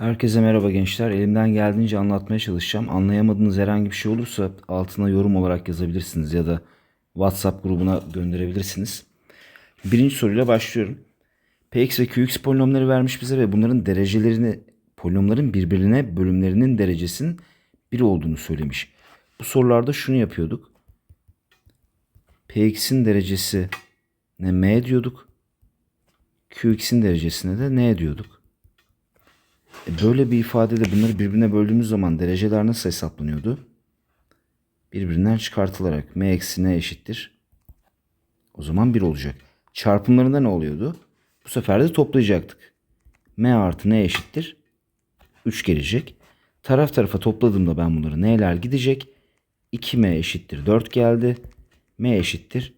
Herkese merhaba gençler. Elimden geldiğince anlatmaya çalışacağım. Anlayamadığınız herhangi bir şey olursa altına yorum olarak yazabilirsiniz ya da WhatsApp grubuna gönderebilirsiniz. Birinci soruyla başlıyorum. Px ve Qx polinomları vermiş bize ve bunların derecelerini, polinomların birbirine bölümlerinin derecesinin 1 olduğunu söylemiş. Bu sorularda şunu yapıyorduk. Px'in derecesi ne m diyorduk. Qx'in derecesine de n diyorduk. E, Böyle bir ifadede bunları birbirine böldüğümüz zaman dereceler nasıl hesaplanıyordu? Birbirinden çıkartılarak m eksi n eşittir. O zaman 1 olacak. Çarpımlarında ne oluyordu? Bu sefer de toplayacaktık. m artı n eşittir. 3 gelecek. Taraf tarafa topladığımda ben bunları n'ler gidecek. 2m eşittir 4 geldi. m eşittir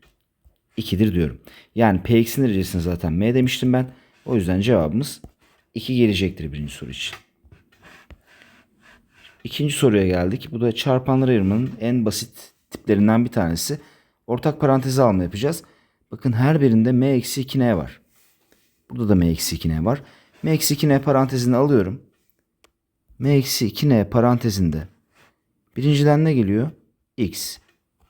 2'dir diyorum. Yani px'in derecesine zaten m demiştim ben. O yüzden cevabımız 2 gelecektir birinci soru için. İkinci soruya geldik. Bu da çarpanlar ayırmanın en basit tiplerinden bir tanesi. Ortak parantezi alma yapacağız. Bakın her birinde m eksi 2n var. Burada da m eksi 2n var. m eksi 2n parantezini alıyorum. m eksi 2n parantezinde birinciden ne geliyor? x.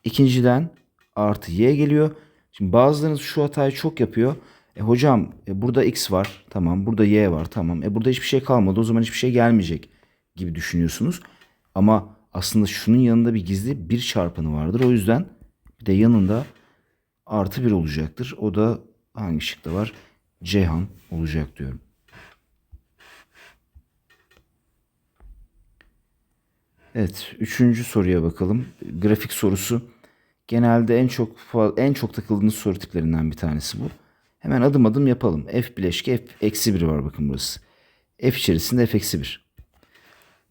İkinciden artı y geliyor. Şimdi bazılarınız şu hatayı çok yapıyor. E hocam e, burada x var. Tamam. Burada y var. Tamam. E burada hiçbir şey kalmadı. O zaman hiçbir şey gelmeyecek gibi düşünüyorsunuz. Ama aslında şunun yanında bir gizli bir çarpanı vardır. O yüzden bir de yanında artı bir olacaktır. O da hangi şıkta var? Ceyhan olacak diyorum. Evet, üçüncü soruya bakalım. Grafik sorusu. Genelde en çok en çok takıldığınız soru tiplerinden bir tanesi bu. Hemen adım adım yapalım. F bileşki F eksi 1 var bakın burası. F içerisinde F eksi 1.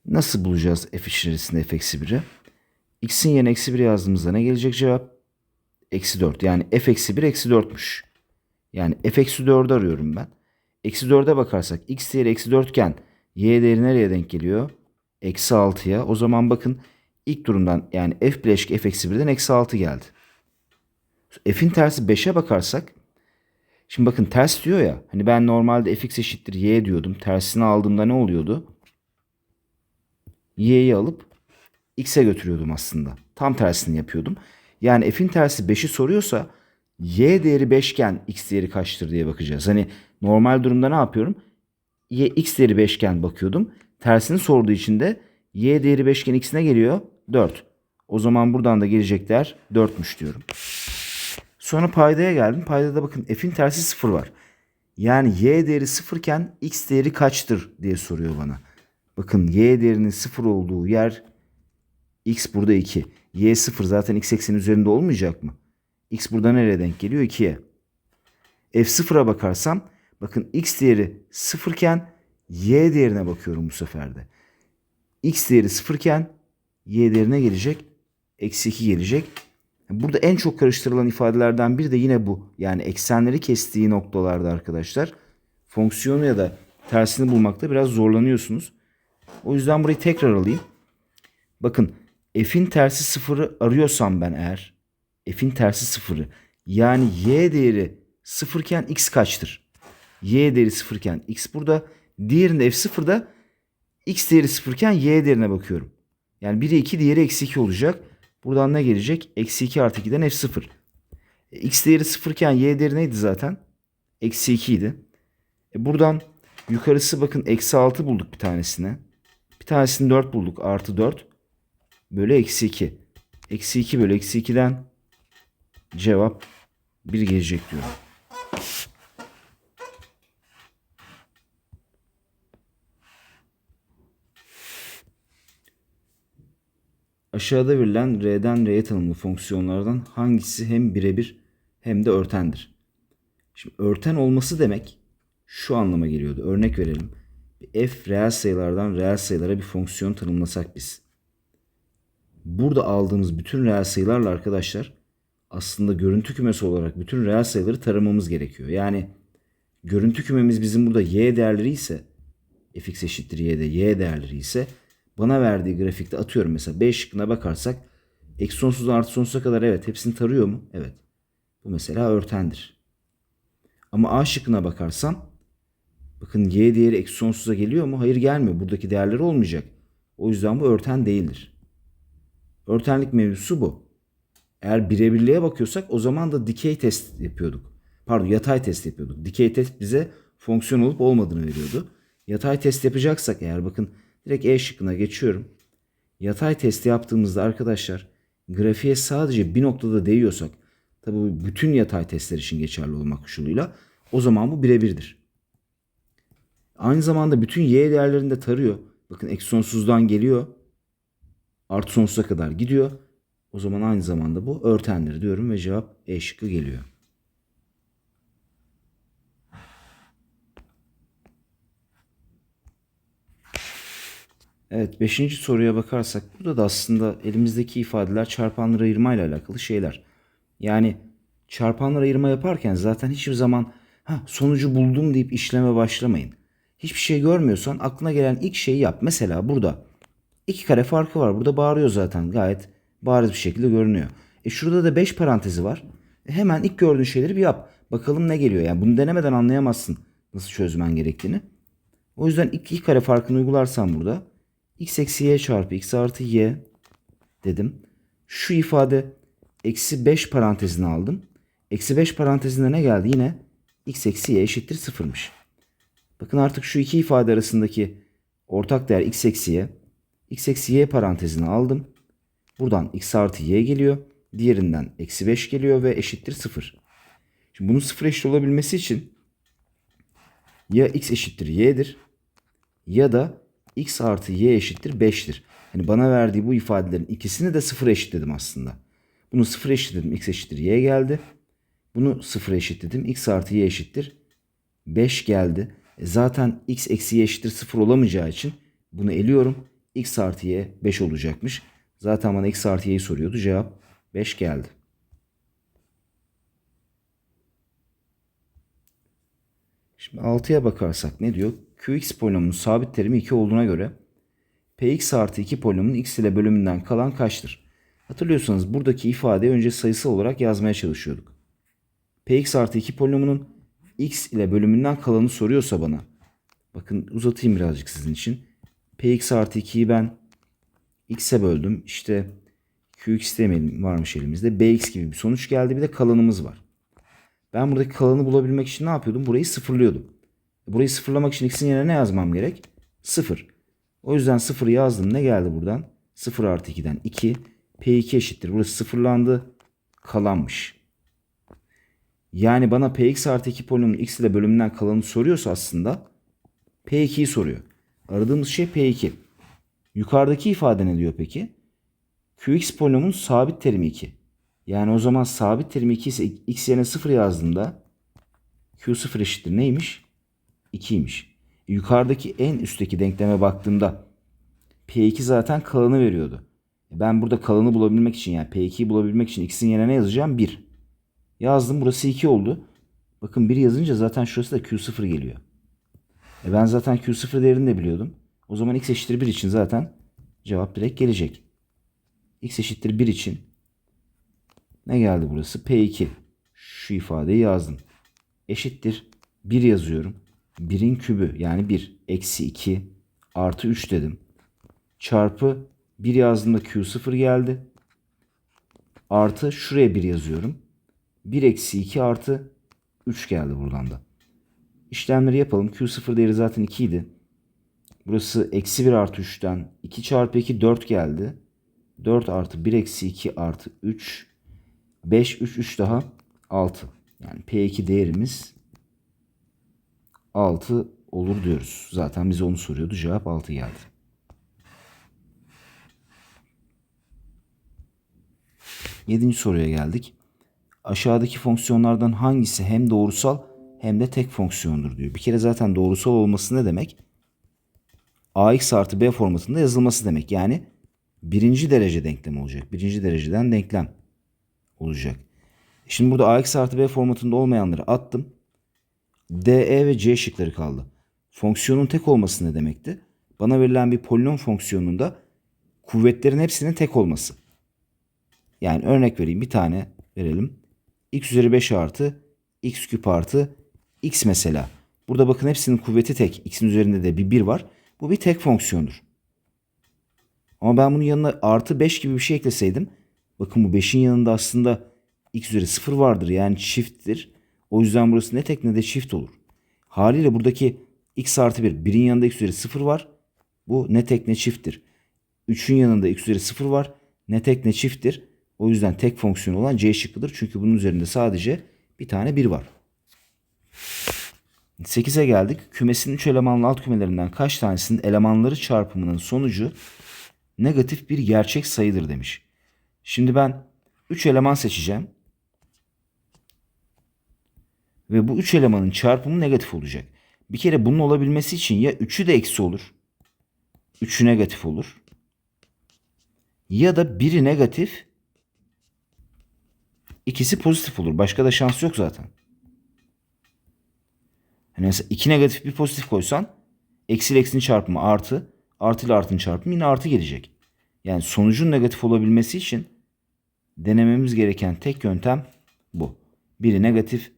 Nasıl bulacağız F içerisinde F eksi 1'i? X'in yerine eksi 1 yazdığımızda ne gelecek cevap? Eksi 4. Yani F eksi 1 eksi 4'müş. Yani F eksi 4'ü arıyorum ben. Eksi 4'e bakarsak X değeri eksi 4 iken Y değeri nereye denk geliyor? Eksi 6'ya. O zaman bakın ilk durumdan yani F bileşik F eksi 1'den eksi 6 geldi. F'in tersi 5'e bakarsak Şimdi bakın ters diyor ya. Hani ben normalde fx eşittir y diyordum. Tersini aldığımda ne oluyordu? y'yi alıp x'e götürüyordum aslında. Tam tersini yapıyordum. Yani f'in tersi 5'i soruyorsa y değeri 5 iken x değeri kaçtır diye bakacağız. Hani normal durumda ne yapıyorum? y x değeri 5 iken bakıyordum. Tersini sorduğu için de y değeri 5 iken x ne geliyor? 4. O zaman buradan da gelecek değer 4'müş diyorum. Sonra paydaya geldim. Paydada bakın f'in tersi 0 var. Yani y değeri 0 iken x değeri kaçtır diye soruyor bana. Bakın y değerinin 0 olduğu yer x burada 2. y 0 zaten x eksenin üzerinde olmayacak mı? x burada nereye denk geliyor? 2'ye. f0'a bakarsam bakın x değeri 0 iken y değerine bakıyorum bu sefer de. x değeri 0 iken y değerine gelecek. Eksi 2 gelecek. Burada en çok karıştırılan ifadelerden biri de yine bu. Yani eksenleri kestiği noktalarda arkadaşlar fonksiyonu ya da tersini bulmakta biraz zorlanıyorsunuz. O yüzden burayı tekrar alayım. Bakın f'in tersi sıfırı arıyorsam ben eğer f'in tersi sıfırı yani y değeri sıfırken x kaçtır? y değeri sıfırken x burada diğerinde f sıfırda x değeri sıfırken y değerine bakıyorum. Yani biri 2 diğeri eksi 2 olacak. Buradan ne gelecek? Eksi 2 artı 2'den f0. E, x değeri 0 iken y değeri neydi zaten? Eksi 2 idi. E, buradan yukarısı bakın eksi 6 bulduk bir tanesine. Bir tanesini 4 bulduk. Artı 4 bölü eksi 2. Eksi 2 bölü eksi 2'den cevap 1 gelecek diyorum. Aşağıda verilen R'den R'ye tanımlı fonksiyonlardan hangisi hem birebir hem de örtendir? Şimdi örten olması demek şu anlama geliyordu. Örnek verelim. F reel sayılardan reel sayılara bir fonksiyon tanımlasak biz. Burada aldığımız bütün reel sayılarla arkadaşlar aslında görüntü kümesi olarak bütün reel sayıları taramamız gerekiyor. Yani görüntü kümemiz bizim burada y değerleri ise fx eşittir y'de y değerleri ise bana verdiği grafikte atıyorum mesela B şıkkına bakarsak eksi sonsuzdan artı sonsuza kadar evet hepsini tarıyor mu? Evet. Bu mesela örtendir. Ama A şıkkına bakarsam Bakın y değeri eksi sonsuza geliyor mu? Hayır gelmiyor. Buradaki değerleri olmayacak. O yüzden bu örten değildir. Örtenlik mevzusu bu. Eğer birebirliğe bakıyorsak o zaman da dikey test yapıyorduk. Pardon yatay test yapıyorduk. Dikey test bize fonksiyon olup olmadığını veriyordu. Yatay test yapacaksak eğer bakın direkt E şıkkına geçiyorum. Yatay testi yaptığımızda arkadaşlar grafiğe sadece bir noktada değiyorsak tabi bütün yatay testler için geçerli olmak koşuluyla o zaman bu birebirdir. Aynı zamanda bütün y değerlerini de tarıyor. Bakın eksi sonsuzdan geliyor. Artı sonsuza kadar gidiyor. O zaman aynı zamanda bu örtendir diyorum ve cevap E şıkkı geliyor. Evet 5. soruya bakarsak burada da aslında elimizdeki ifadeler çarpanları ayırma ile alakalı şeyler. Yani çarpanları ayırma yaparken zaten hiçbir zaman ha, sonucu buldum deyip işleme başlamayın. Hiçbir şey görmüyorsan aklına gelen ilk şeyi yap. Mesela burada iki kare farkı var. Burada bağırıyor zaten gayet bariz bir şekilde görünüyor. E şurada da 5 parantezi var. E hemen ilk gördüğün şeyleri bir yap. Bakalım ne geliyor. Yani bunu denemeden anlayamazsın nasıl çözmen gerektiğini. O yüzden ilk kare farkını uygularsam burada x eksi y çarpı x artı y dedim. Şu ifade eksi 5 parantezini aldım. Eksi 5 parantezinde ne geldi? Yine x eksi y eşittir sıfırmış. Bakın artık şu iki ifade arasındaki ortak değer x eksi y. x eksi y parantezini aldım. Buradan x artı y geliyor. Diğerinden eksi 5 geliyor ve eşittir 0. Şimdi bunun 0 eşit olabilmesi için ya x eşittir y'dir ya da x artı y eşittir 5'tir. Yani bana verdiği bu ifadelerin ikisini de 0 eşitledim aslında. Bunu 0 eşitledim x eşittir y geldi. Bunu 0 eşitledim x artı y eşittir 5 geldi. E zaten x eksi y eşittir 0 olamayacağı için bunu eliyorum. x artı y 5 olacakmış. Zaten bana x artı y'yi soruyordu. Cevap 5 geldi. Şimdi 6'ya bakarsak ne diyor? Qx polinomunun sabit terimi 2 olduğuna göre Px artı 2 polinomunun x ile bölümünden kalan kaçtır? Hatırlıyorsanız buradaki ifadeyi önce sayısal olarak yazmaya çalışıyorduk. Px artı 2 polinomunun x ile bölümünden kalanı soruyorsa bana. Bakın uzatayım birazcık sizin için. Px artı 2'yi ben x'e böldüm. İşte qx demeyelim varmış elimizde. bx gibi bir sonuç geldi. Bir de kalanımız var. Ben buradaki kalanı bulabilmek için ne yapıyordum? Burayı sıfırlıyordum. Burayı sıfırlamak için x'in yerine ne yazmam gerek? 0. O yüzden 0 yazdım. Ne geldi buradan? 0 artı 2'den 2. P2 eşittir. Burası sıfırlandı. Kalanmış. Yani bana Px artı 2 polinomun x ile bölümünden kalanı soruyorsa aslında P2'yi soruyor. Aradığımız şey P2. Yukarıdaki ifade ne diyor peki? Qx polinomun sabit terimi 2. Yani o zaman sabit terimi 2 ise x yerine 0 yazdığımda Q0 eşittir neymiş? 2'ymiş. E, yukarıdaki en üstteki denkleme baktığımda P2 zaten kalanı veriyordu. E, ben burada kalanı bulabilmek için yani P2'yi bulabilmek için x'in yerine ne yazacağım? 1. Yazdım burası 2 oldu. Bakın 1 yazınca zaten şurası da Q0 geliyor. E ben zaten Q0 değerini de biliyordum. O zaman x eşittir 1 için zaten cevap direkt gelecek. x eşittir 1 için ne geldi burası? P2. Şu ifadeyi yazdım. Eşittir 1 yazıyorum. 1'in kübü yani 1 eksi 2 artı 3 dedim. Çarpı 1 yazdığımda Q0 geldi. Artı şuraya 1 yazıyorum. 1 eksi 2 artı 3 geldi buradan da. İşlemleri yapalım. Q0 değeri zaten 2 idi. Burası eksi 1 artı 3'ten 2 çarpı 2 4 geldi. 4 artı 1 eksi 2 artı 3 5 3 3 daha 6. Yani P2 değerimiz 6 olur diyoruz. Zaten bize onu soruyordu. Cevap 6 geldi. Yedinci soruya geldik. Aşağıdaki fonksiyonlardan hangisi hem doğrusal hem de tek fonksiyondur diyor. Bir kere zaten doğrusal olması ne demek? ax artı b formatında yazılması demek. Yani birinci derece denklem olacak. Birinci dereceden denklem olacak. Şimdi burada ax artı b formatında olmayanları attım. D, E ve C şıkları kaldı. Fonksiyonun tek olması ne demekti? Bana verilen bir polinom fonksiyonunda kuvvetlerin hepsinin tek olması. Yani örnek vereyim bir tane verelim. x üzeri 5 artı x küp artı x mesela. Burada bakın hepsinin kuvveti tek. X'in üzerinde de bir 1 var. Bu bir tek fonksiyondur. Ama ben bunun yanına artı 5 gibi bir şey ekleseydim. Bakın bu 5'in yanında aslında x üzeri 0 vardır. Yani çifttir. O yüzden burası ne tek ne de çift olur. Haliyle buradaki x artı 1. 1'in yanında x üzeri 0 var. Bu ne tek ne çifttir. 3'ün yanında x üzeri 0 var. Ne tek ne çifttir. O yüzden tek fonksiyon olan C şıkkıdır. Çünkü bunun üzerinde sadece bir tane 1 var. 8'e geldik. Kümesin 3 elemanlı alt kümelerinden kaç tanesinin elemanları çarpımının sonucu negatif bir gerçek sayıdır demiş. Şimdi ben 3 eleman seçeceğim. Ve bu 3 elemanın çarpımı negatif olacak. Bir kere bunun olabilmesi için ya 3'ü de eksi olur. 3'ü negatif olur. Ya da biri negatif, ikisi pozitif olur. Başka da şans yok zaten. Hani mesela 2 negatif bir pozitif koysan eksi ile eksinin çarpımı artı, artı ile artının çarpımı yine artı gelecek. Yani sonucun negatif olabilmesi için denememiz gereken tek yöntem bu. Biri negatif,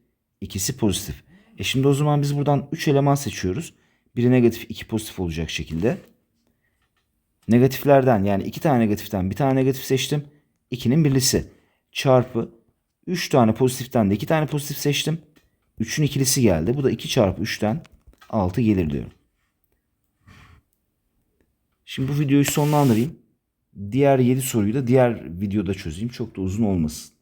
ikisi pozitif. E şimdi o zaman biz buradan 3 eleman seçiyoruz. Biri negatif, iki pozitif olacak şekilde. Negatiflerden yani iki tane negatiften bir tane negatif seçtim. 2'nin birlisi çarpı 3 tane pozitiften de 2 tane pozitif seçtim. 3'ün ikilisi geldi. Bu da 2 çarpı 3'ten 6 gelir diyorum. Şimdi bu videoyu sonlandırayım. Diğer 7 soruyu da diğer videoda çözeyim. Çok da uzun olmasın.